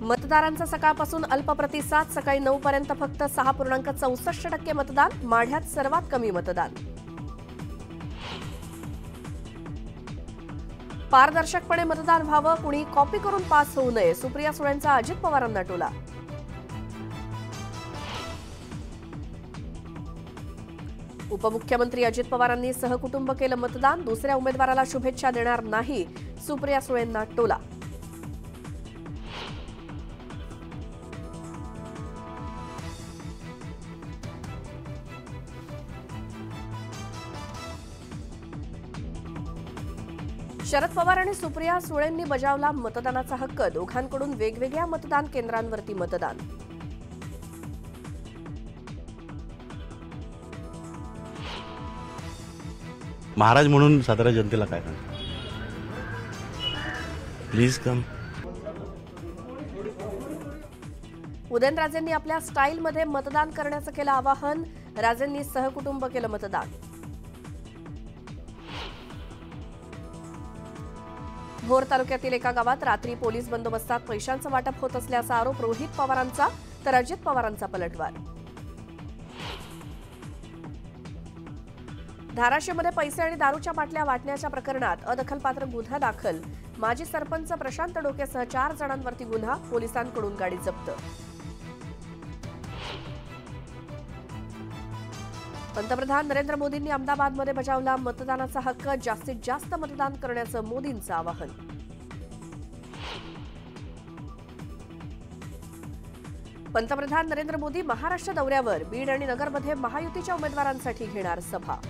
मतदारांचा सकाळपासून अल्प प्रतिसाद सकाळी नऊ पर्यंत फक्त सहा पूर्णांक चौसष्ट टक्के मतदान माढ्यात सर्वात कमी मतदान. पारदर्शकपणे मतदान व्हावं कुणी कॉपी करून पास होऊ नये सुप्रिया सुळेंचा अजित पवारांना टोला. उपमुख्यमंत्री अजित पवारांनी सहकुटुंब केलं मतदान दुसऱ्या उमेदवाराला शुभेच्छा देणार नाही सुप्रिया सुळेंना टोला. शरद पवार आणि सुप्रिया सुळेंनी बजावला मतदानाचा हक्क. दोघांकडून वेगवेगळ्या मतदान केंद्रांवरती मतदान. महाराज म्हणून सातारा जनतेला काय प्लीज कम उदयनराजेंनी आपल्या स्टाईलमध्ये मतदान करण्याचं केलं आवाहन. राजेंनी सहकुटुंब केलं मतदान. भोर तालुक्यातील एका गावात रात्री पोलीस बंदोबस्तात पैशांचं वाटप होत असल्याचा आरोप रोहित पवारांचा तर अजित पवारांचा पलटवार. धाराशिवमध्ये पैसे आणि दारूच्या बाटल्या वाटण्याच्या प्रकरणात अदखलपात्र गुन्हा दाखल. माजी सरपंच प्रशांत डोकेसह चार जणांवरती गुन्हा पोलिसांकडून गाडी जप्त. पंतप्रधान नरेंद्र मोदींनी अहमदाबादमध्ये बजावला मतदानाचा हक्क. जास्तीत जास्त मतदान करण्याचं मोदींचं आवाहन. पंतप्रधान नरेंद्र मोदी महाराष्ट्र दौऱ्यावर. बीड आणि नगरमध्ये महायुतीच्या उमेदवारांसाठी घेणार सभा.